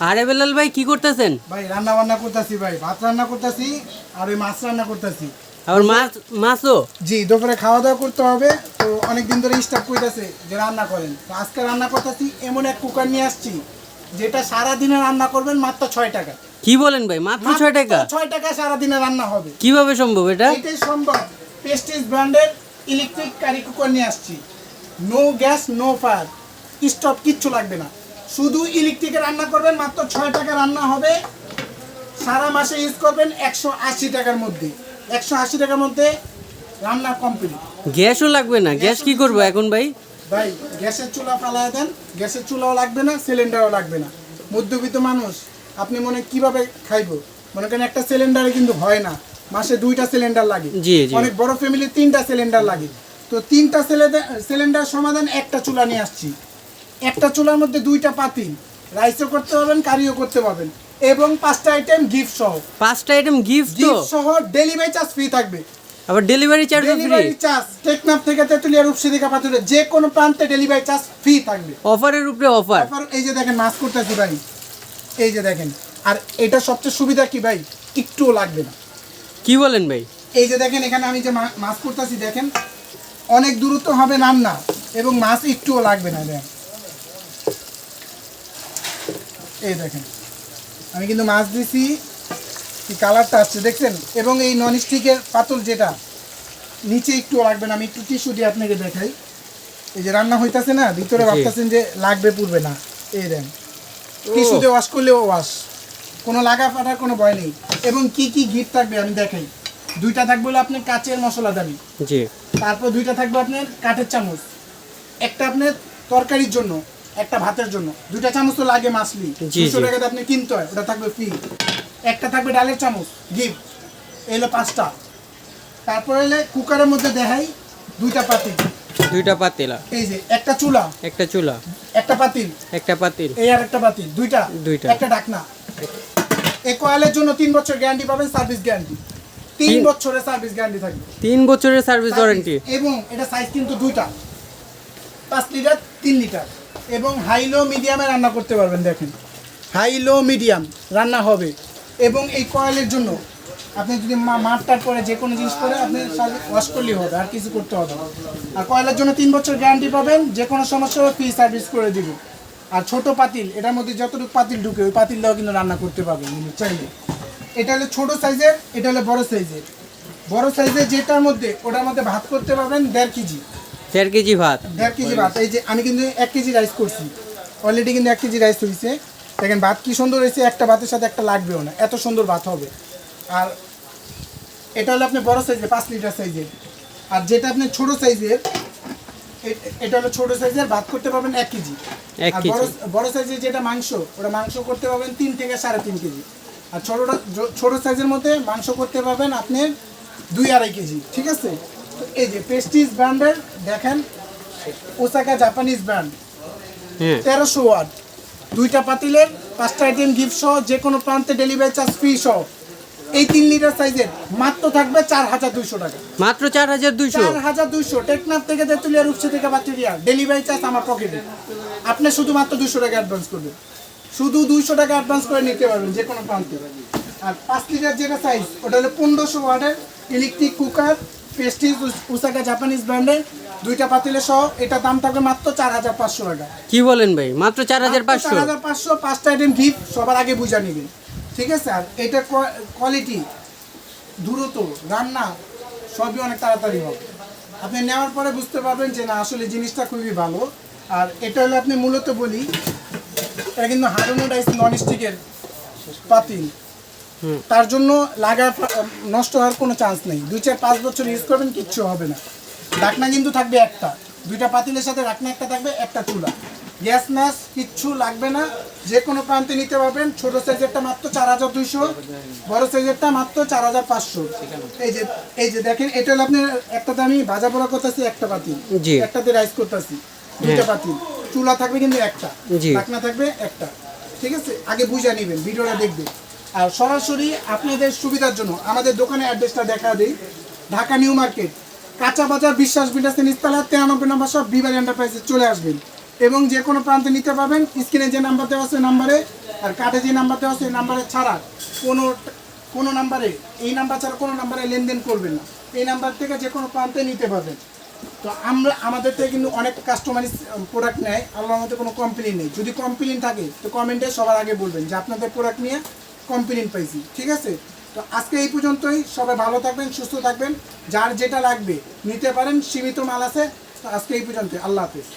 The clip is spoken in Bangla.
আরে বেলাল ভাই কি করতেছেন? ভাই রান্না বান্না করতেছি ভাই ভাত রান্না করতেছি আর ওই মাছ রান্না করতেছি। আবার মাছ মাছও? জি দুপুরে খাওয়া দাওয়া করতে হবে তো অনেক দিন ধরে স্টাফ কইতাছে যে রান্না করেন। তো আজকে রান্না করতেছি এমন এক কুকার নিয়ে আসছি যেটা সারা দিনে রান্না করবেন মাত্র ছয় টাকা। কি বলেন ভাই মাত্র ছয় টাকা? ছয় টাকা সারা দিনে রান্না হবে। কীভাবে সম্ভব এটা? এটাই সম্ভব। পেস্টিজ ব্র্যান্ডের ইলেকট্রিক কারি কুকার নিয়ে আসছি। No gas no fire stop কিচ্ছু লাগবে না। শুধু ইলেকট্রিকে রান্না করবেন মাত্র ছয় টাকা রান্না হবে। সারা মাসে ইউজ করবেন একশো আশি টাকার মধ্যে। একশো আশি টাকার মধ্যে রান্না কমপ্লিট গ্যাসও লাগবে না। গ্যাস কি করব এখন ভাই? ভাই গ্যাসের চুলা ফালায় দেন। গ্যাসের চুলাও লাগবে না সিলিন্ডারও লাগবে না। মধ্যবিত্ত মানুষ আপনি মনে কীভাবে খাইবো? মনে করেন একটা সিলিন্ডারে কিন্তু হয় না। মাসে দুইটা সিলিন্ডার লাগে। অনেক বড় ফ্যামিলি তিনটা সিলিন্ডার লাগে। তো তিনটা সিলিন্ডার সমাধান একটা চুলা নিয়ে আসছি। একটা চুলার মধ্যে দুইটা পাতিল রাইসও করতে পারবেন কারিও করতে পারবেন। এবং পাঁচটা আইটেম গিফট সহ। পাঁচটা আইটেম গিফট গিফট সহ ডেলিভারি চার্জ ফ্রি থাকবে। আবার delivery charge free delivery charge Teknaf থেকে তেতুলিয়া রূপসীদিকা পাতুরে যে কোনো প্রান্তে ডেলিভারি চার্জ ফ্রি থাকবে। অফারের উপরে অফার তারপর এই যে দেখেন মাছ করতেছি ভাই। এই যে দেখেন আর এটা সবচেয়ে সুবিধা কি ভাই? একটুও লাগবে না। কি বলেন ভাই? এই যে দেখেন এখানে আমি যে মাছ করতেছি দেখেন অনেক দূরত্ব হবে রান্না এবং মাছ একটুও লাগবে না দেখেন এই দেখেন। আমি কিন্তু মাছ দিছি কি কালারটা আসছে দেখছেন? এবং এই নন স্টিকের পাতল যেটা নিচে একটু লাগবে না আমি একটু টিস্যু দিয়ে আপনাকে দেখাই। এই যে রান্না হইতাছে না ভিতরে। ভাবতেছেন যে লাগবে পূর্বে না। এই দেন। টিস্যু দিয়ে ওয়াশ করলেও ওয়াশ কোনো লাগা ফাটার কোনো ভয় নেই। এবং কি কি গিফট থাকবে আমি দেখাই। দুইটা থাকবে হলো আপনার কাচের মশলা দামি। জি। তারপর দুইটা থাকবে আপনার কাঠের চামচ। একটা আপনার তরকারির জন্য। একটা ভাতের জন্য। দুইটা চামচ তো লাগে মাছলি। জি, দুশো। টাকাতে আপনি কিনতে হয় ওটা থাকবে ফ্রি একটা থাকবে ডালের চামচ গিফট এলো পাঁচটা। তারপরে এলে কুকারের মধ্যে দেখাই দুইটা পাতিল। দুইটা পাতিলা। এই যে একটা চুলা। একটা চুলা। একটা পাতিল। একটা পাতিল। এই আর একটা পাতিল দুইটা। দুইটা। একটা ডাকনা। এই কয়েলের জন্য তিন বছর গ্যারান্টি পাবেন সার্ভিস গ্যারান্টি। তিন- বছরের সার্ভিস গ্যারান্টি থাকবে। তিন বছরের সার্ভিস ওয়ারেন্টি। এবং এটা সাইজ কিন্তু দুইটা। পাঁচ লিটার তিন লিটার। এবং হাই লো মিডিয়ামে রান্না করতে পারবেন, দেখেন। হাই লো মিডিয়াম রান্না হবে। এবং এই কয়েলের জন্য আপনি যদি মা- মাঠ টাট করে যে কোনো জিনিস করে আপনি ওয়াশ করলেই হবে, আর কিছু করতে হবে আর কয়েলের জন্য তিন বছর গ্যারান্টি পাবেন, যে কোনো সমস্যা ফ্রি সার্ভিস করে দিব আর ছোট পাতিল, এটার মধ্যে যতটুকু পাতিল ঢুকে, ওই পাতিল দিয়েও কিন্তু রান্না করতে পারবেন চাইলে। এটা হলো ছোটো সাইজের এটা হলো বড় সাইজের বড় সাইজের যেটার মধ্যে, ওটার মধ্যে ভাত করতে পারবেন দেড় কেজি। দেড় কেজি ভাত। দেড় কেজি ভাত এই যে আমি কিন্তু এক কেজি রাইস করছি। অলরেডি কিন্তু এক কেজি রাইস হয়েছে দেখেন ভাত কি সুন্দর হয়েছে একটা ভাতের সাথে একটা লাগবেও না এত সুন্দর ভাত হবে। আর এটা হলো আপনি বড় সাইজের পাঁচ লিটার সাইজের আর যেটা আপনি ছোট সাইজের এটা হলো ছোট সাইজের ভাত করতে পারবেন এক কেজি। আর কেজি। বড় বড় সাইজের যেটা মাংস ওটা মাংস করতে পারবেন তিন থেকে সাড়ে তিন কেজি। আর ছোটটা ছোট সাইজের মধ্যে মাংস করতে পারবেন আপনি দুই আড়াই কেজি ঠিক আছে? তো এই যে পেস্টিজ ব্র্যান্ডের দেখেন ওসাকা জাপানিজ ব্র্যান্ড তেরোশো ওয়াট। দুইটা পাতিলের পাঁচটা আইটেম গিফট সহ যে কোনো প্রান্তে ডেলিভারি চার্জ ফ্রি সহ। এই তিন লিটার সাইজের মাত্র থাকবে চার হাজার দুইশো টাকা। মাত্র চার হাজার দুইশো? চার হাজার দুইশো টেকনাফ থেকে তেতুলিয়া রূপসী থেকে বাচ্চুরিয়া ডেলিভারি চার্জ আমার পকেটে আপনি শুধুমাত্র দুশো টাকা অ্যাডভান্স করবেন। শুধু দুইশো টাকা অ্যাডভান্স করে নিতে পারবেন যে কোনো প্রান্তে। আর পাঁচ লিটার যেটা সাইজ ওটা হলো পনেরোশো ওয়াটের electric cooker Prestige Osaka Japanese ব্র্যান্ডের দুইটা পাতিলে সহ এটা দাম থাকবে মাত্র চার হাজার পাঁচশো টাকা। কি বলেন ভাই? মাত্র চার হাজার পাঁচশো? চার হাজার পাঁচশো পাঁচটা আইটেম গিফট সবার আগে বুঝা নেবেন ঠিক আছে? আর এটা কোয়ালিটি দ্রুত রান্না সবই অনেক তাড়াতাড়ি হবে। আপনি নেওয়ার পরে বুঝতে পারবেন যে না আসলে জিনিসটা খুবই ভালো। আর এটা হলো আপনি মূলত বলি এটা কিন্তু হার্মোনাইজ নন স্টিকের পাতিল। তার জন্য লাগা নষ্ট হওয়ার কোনো চান্স নেই। দুই চার পাঁচ বছর ইউজ করবেন কিচ্ছু হবে না। ঢাকনা কিন্তু থাকবে একটা। দুইটা পাতিলের সাথে ঢাকনা একটা থাকবে একটা চুলা। গ্যাস ম্যাস কিচ্ছু লাগবে না। যে কোনো প্রান্তে নিতে পারবেন। ছোট সাইজেরটা মাত্র চার হাজার দুইশো বড় সাইজেরটা মাত্র চার হাজার পাঁচশো। এই যে এই যে দেখেন এটা হলো আপনার একটাতে আমি ভাজা পোড়া করতেছি একটা পাতিল। একটাতে রাইস করতেছি দুইটা পাতিল। চুলা থাকবে কিন্তু একটা। জি। ঢাকনা থাকবে একটা। ঠিক আছে? আগে বুঝে নেবেন ভিডিওটা দেখবেন। আর সরাসরি আপনাদের সুবিধার জন্য আমাদের দোকানের অ্যাড্রেসটা দেখা দিই। ঢাকা নিউ মার্কেট, কাঁচা বাজার বিশ্বাস বিল্ডার্সের নিচতলা, তিরানব্বই নম্বর সব বিবার এন্টারপ্রাইজে চলে আসবেন। এবং যে কোনো প্রান্তে নিতে পারবেন, স্ক্রিনে যে নাম্বার দেওয়া আছে নাম্বারে, আর কার্ডে যে নাম্বার দেওয়া আছে নাম্বারে ছাড়া কোনো কোনো নাম্বারে, এই নাম্বার ছাড়া কোনো নাম্বারে লেনদেন করবেন না। এই নাম্বার থেকে যে কোনো প্রান্তে নিতে পারবেন। তো আমরা, আমাদের থেকে কিন্তু অনেক কাস্টমাইজ প্রোডাক্ট নেয়, আল্লাহর মধ্যে কোনো কমপ্লেন নেই। যদি কমপ্লেন থাকে, তো কমেন্টে সবার আগে বলবেন যে আপনাদের প্রোডাক্ট নিয়ে কমপ্লেন পাইছি, ঠিক আছে? তো আজকে এই পর্যন্তই, সবাই ভালো থাকবেন, সুস্থ থাকবেন, যার যেটা লাগবে নিতে পারেন, সীমিত মাল আছে, তো আজকে এই পর্যন্তই, আল্লাহ হাফিজ।